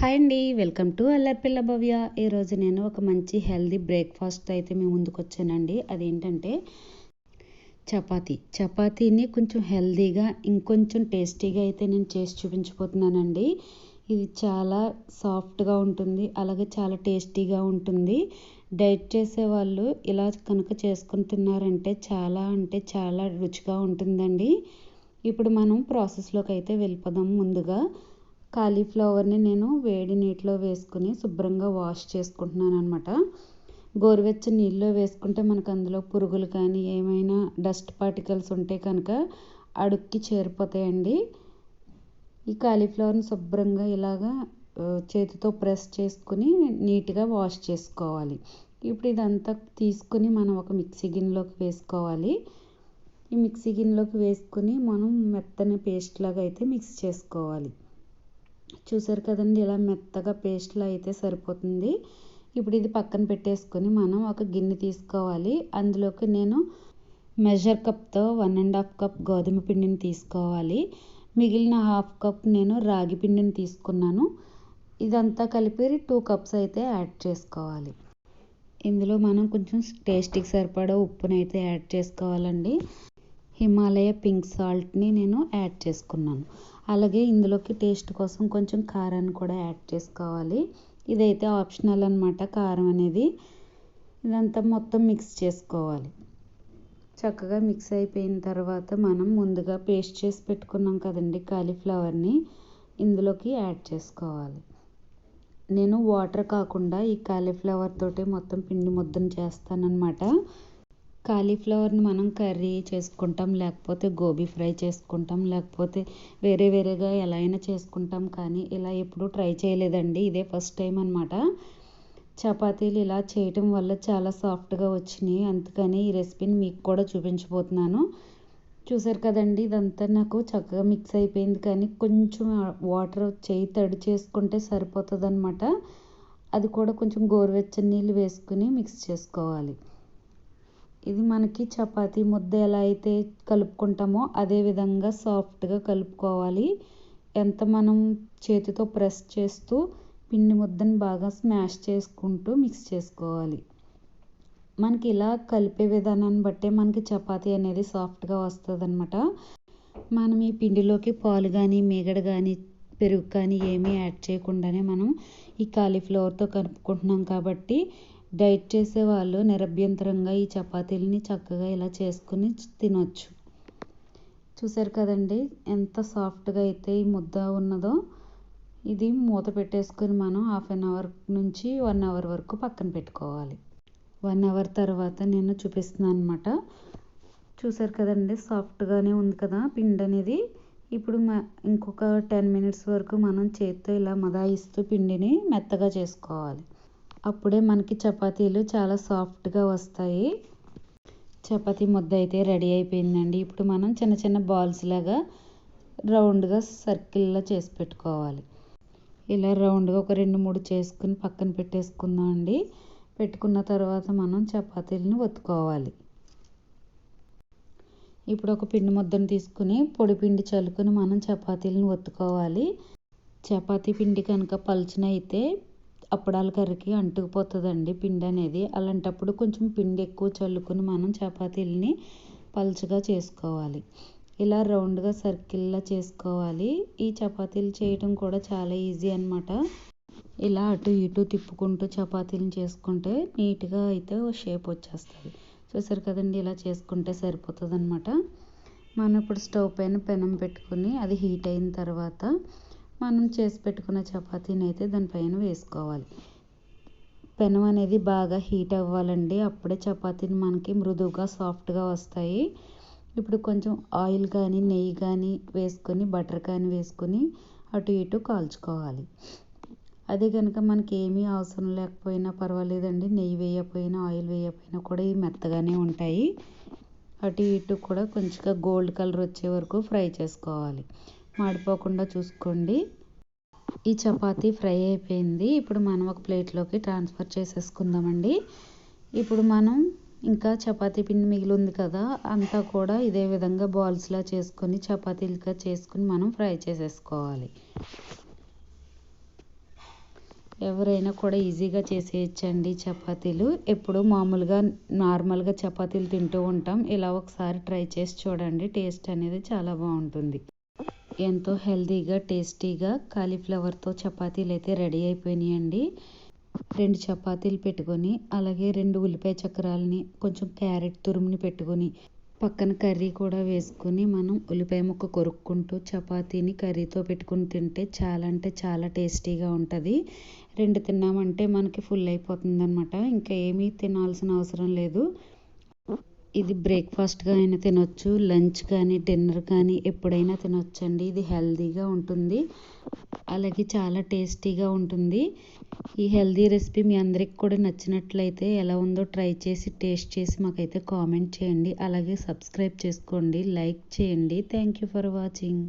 Hi అండి welcome to అల్లర్పిల్ల భవ్య. ఈరోజు నేను ఒక మంచి హెల్దీ బ్రేక్ఫాస్ట్ అయితే మేము ముందుకు వచ్చానండి. అదేంటంటే చపాతీ. చపాతీని కొంచెం హెల్దీగా ఇంకొంచెం టేస్టీగా అయితే నేను చేసి చూపించబోతున్నానండి. ఇది చాలా సాఫ్ట్గా ఉంటుంది అలాగే చాలా టేస్టీగా ఉంటుంది. డైట్ చేసే వాళ్ళు ఇలా కనుక చేసుకుంటున్నారంటే చాలా అంటే చాలా రుచిగా ఉంటుందండి. ఇప్పుడు మనం ప్రాసెస్లోకి అయితే వెళ్ళిపోదాం ముందుగా. కాలీఫ్లవర్ని నేను వేడి నీటిలో వేసుకుని శుభ్రంగా వాష్ చేసుకుంటున్నాను అనమాట గోరువెచ్చని నీళ్ళలో వేసుకుంటే మనకు అందులో పురుగులు కానీ ఏమైనా డస్ట్ పార్టికల్స్ ఉంటే కనుక అడుక్కి చేరిపోతాయండి. ఈ కాలీఫ్లవర్ని శుభ్రంగా ఇలాగా చేతితో ప్రెస్ చేసుకుని నీట్గా వాష్ చేసుకోవాలి. ఇప్పుడు ఇదంతా తీసుకుని మనం ఒక మిక్సీ గిన్నెలోకి వేసుకోవాలి. ఈ మిక్సీ గిన్నెలోకి వేసుకుని మనం మెత్తని పేస్ట్ లాగా అయితే మిక్స్ చేసుకోవాలి. చూసారు కదండి ఇలా మెత్తగా పేస్ట్లో అయితే సరిపోతుంది. ఇప్పుడు ఇది పక్కన పెట్టేసుకొని మనం ఒక గిన్నె తీసుకోవాలి. అందులోకి నేను మెజర్ కప్తో వన్ అండ్ హాఫ్ కప్ గోధుమ పిండిని తీసుకోవాలి. మిగిలిన హాఫ్ కప్ నేను రాగి పిండిని తీసుకున్నాను. ఇదంతా కలిపి టూ కప్స్ అయితే యాడ్ చేసుకోవాలి. ఇందులో మనం కొంచెం టేస్ట్కి సరిపడా అయితే యాడ్ చేసుకోవాలండి. హిమాలయ పింక్ సాల్ట్ని నేను యాడ్ చేసుకున్నాను. అలాగే ఇందులోకి టేస్ట్ కోసం కొంచెం కారాన్ని కూడా యాడ్ చేసుకోవాలి. ఇదైతే ఆప్షనల్ అనమాట కారం అనేది. ఇదంతా మొత్తం మిక్స్ చేసుకోవాలి. చక్కగా మిక్స్ అయిపోయిన తర్వాత మనం ముందుగా పేస్ట్ చేసి పెట్టుకున్నాం కదండి కాలీఫ్లవర్ని ఇందులోకి యాడ్ చేసుకోవాలి. నేను వాటర్ కాకుండా ఈ కాలీఫ్లవర్ తోటి మొత్తం పిండి ముద్దను చేస్తానన్నమాట. కాలీఫ్లవర్ని మనం కర్రీ చేసుకుంటాం లేకపోతే గోబీ ఫ్రై చేసుకుంటాం లేకపోతే వేరే వేరేగా ఎలా అయినా చేసుకుంటాం. కానీ ఇలా ఎప్పుడూ ట్రై చేయలేదండి. ఇదే ఫస్ట్ టైం అనమాట చపాతీలు ఇలా చేయటం వల్ల చాలా సాఫ్ట్గా వచ్చినాయి. అందుకని ఈ రెసిపీని మీకు కూడా చూపించబోతున్నాను. చూసారు కదండి ఇదంతా నాకు చక్కగా మిక్స్ అయిపోయింది. కానీ కొంచెం వాటర్ చేయి తడి చేసుకుంటే సరిపోతుంది అనమాట అది కూడా కొంచెం గోరువెచ్చని నీళ్ళు వేసుకుని మిక్స్ చేసుకోవాలి. ఇది మనకి చపాతీ ముద్ద ఎలా అయితే కలుపుకుంటామో అదే విధంగా సాఫ్ట్గా కలుపుకోవాలి. ఎంత మనం చేతితో ప్రెస్ చేస్తూ పిండి ముద్దను బాగా స్మాష్ చేసుకుంటూ మిక్స్ చేసుకోవాలి. మనకి ఇలా కలిపే విధానాన్ని బట్టే మనకి చపాతీ అనేది సాఫ్ట్గా వస్తుంది అనమాట మనం ఈ పిండిలోకి పాలు కానీ మీగడ కానీ పెరుగు కానీ ఏమీ యాడ్ చేయకుండానే మనం ఈ కాలీఫ్లవర్తో కలుపుకుంటున్నాం కాబట్టి డైట్ చేసే వాళ్ళు నిరభ్యంతరంగా ఈ చపాతీలని చక్కగా ఇలా చేసుకుని తినొచ్చు. చూసారు కదండి ఎంత సాఫ్ట్గా అయితే ఈ ముద్ద ఉన్నదో ఇది మూత పెట్టేసుకుని మనం హాఫ్ అన్ అవర్ నుంచి వన్ అవర్ వరకు పక్కన పెట్టుకోవాలి. వన్ అవర్ తర్వాత నేను చూపిస్తున్నాను అనమాట చూసారు కదండి సాఫ్ట్గానే ఉంది కదా పిండి అనేది. ఇప్పుడు ఇంకొక టెన్ మినిట్స్ వరకు మనం చేత్తో ఇలా మదాయిస్తూ పిండిని మెత్తగా చేసుకోవాలి. అప్పుడే మనకి చపాతీలు చాలా సాఫ్ట్గా వస్తాయి. చపాతీ ముద్ద అయితే రెడీ అయిపోయిందండి. ఇప్పుడు మనం చిన్న చిన్న బాల్స్ లాగా రౌండ్గా సర్కిల్లో చేసి పెట్టుకోవాలి. ఇలా రౌండ్గా ఒక రెండు మూడు చేసుకుని పక్కన పెట్టేసుకుందాం అండి. పెట్టుకున్న తర్వాత మనం చపాతీలను ఒత్తుకోవాలి. ఇప్పుడు ఒక పిండి ముద్దను తీసుకుని పొడి పిండి చల్లుకుని మనం చపాతీలను ఒత్తుకోవాలి. చపాతీ పిండి కనుక పలుచనైతే అప్పడాల కర్రీకి అంటుకుపోతుందండి పిండి అనేది. అలాంటప్పుడు కొంచెం పిండి ఎక్కువ చల్లుకొని మనం చపాతీలని పలుచగా చేసుకోవాలి. ఇలా రౌండ్గా సర్కిల్లా చేసుకోవాలి. ఈ చపాతీలు చేయడం కూడా చాలా ఈజీ అనమాట ఇలా అటు ఇటు తిప్పుకుంటూ చపాతీలను చేసుకుంటే నీట్గా అయితే షేప్ వచ్చేస్తుంది. చూసారు కదండి ఇలా చేసుకుంటే సరిపోతుంది అనమాట మనం ఇప్పుడు స్టవ్ పైన పెనం పెట్టుకుని అది హీట్ అయిన తర్వాత మనం చేసి పెట్టుకున్న చపాతీని అయితే దానిపైన వేసుకోవాలి. పెనం అనేది బాగా హీట్ అవ్వాలండి. అప్పుడే చపాతీని మనకి మృదువుగా సాఫ్ట్గా వస్తాయి. ఇప్పుడు కొంచెం ఆయిల్ కానీ నెయ్యి కానీ వేసుకొని బటర్ కానీ వేసుకొని అటు ఇటు కాల్చుకోవాలి. అదే కనుక మనకి ఏమీ అవసరం లేకపోయినా పర్వాలేదండి. నెయ్యి వేయకపోయినా ఆయిల్ వేయకపోయినా కూడా ఇవి మెత్తగానే ఉంటాయి. అటు ఇటు కూడా కొంచెంగా గోల్డ్ కలర్ వచ్చే వరకు ఫ్రై చేసుకోవాలి. మాడిపోకుండా చూసుకోండి. ఈ చపాతీ ఫ్రై అయిపోయింది. ఇప్పుడు మనం ఒక ప్లేట్లోకి ట్రాన్స్ఫర్ చేసేసుకుందామండి. ఇప్పుడు మనం ఇంకా చపాతీ పిండి మిగిలి ఉంది కదా అంతా కూడా ఇదే విధంగా బాల్స్లా చేసుకొని చపాతీలుగా చేసుకుని మనం ఫ్రై చేసేసుకోవాలి. ఎవరైనా కూడా ఈజీగా చేసేయచ్చండి చపాతీలు. ఎప్పుడు మామూలుగా నార్మల్గా చపాతీలు తింటూ ఉంటాం. ఇలా ఒకసారి ట్రై చేసి చూడండి. టేస్ట్ అనేది చాలా బాగుంటుంది. ఎంతో హెల్తీగా టేస్టీగా కాలీఫ్లవర్తో చపాతీలు అయితే రెడీ అయిపోయినాయండి. రెండు చపాతీలు పెట్టుకొని అలాగే రెండు ఉల్లిపాయ చక్రాలని కొంచెం క్యారెట్ తురుముని పెట్టుకొని పక్కన కర్రీ కూడా వేసుకొని మనం ఉల్లిపాయ ముక్క కొరుక్కుంటూ చపాతీని కర్రీతో పెట్టుకుని తింటే చాలా అంటే చాలా టేస్టీగా ఉంటుంది. రెండు తిన్నామంటే మనకి ఫుల్ అయిపోతుంది అనమాట ఇంకా ఏమీ తినాల్సిన అవసరం లేదు. ఇది బ్రేక్ఫాస్ట్గా అయినా తినొచ్చు లంచ్ కానీ డిన్నర్ కానీ ఎప్పుడైనా తినొచ్చండి. ఇది హెల్తీగా ఉంటుంది. అలాగే చాలా టేస్టీగా ఉంటుంది. ఈ హెల్తీ రెసిపీ మీ అందరికి కూడా నచ్చినట్లయితే ఎలా ఉందో ట్రై చేసి టేస్ట్ చేసి మాకైతే కామెంట్ చేయండి. అలాగే సబ్స్క్రైబ్ చేసుకోండి లైక్ చేయండి. Thank you for watching.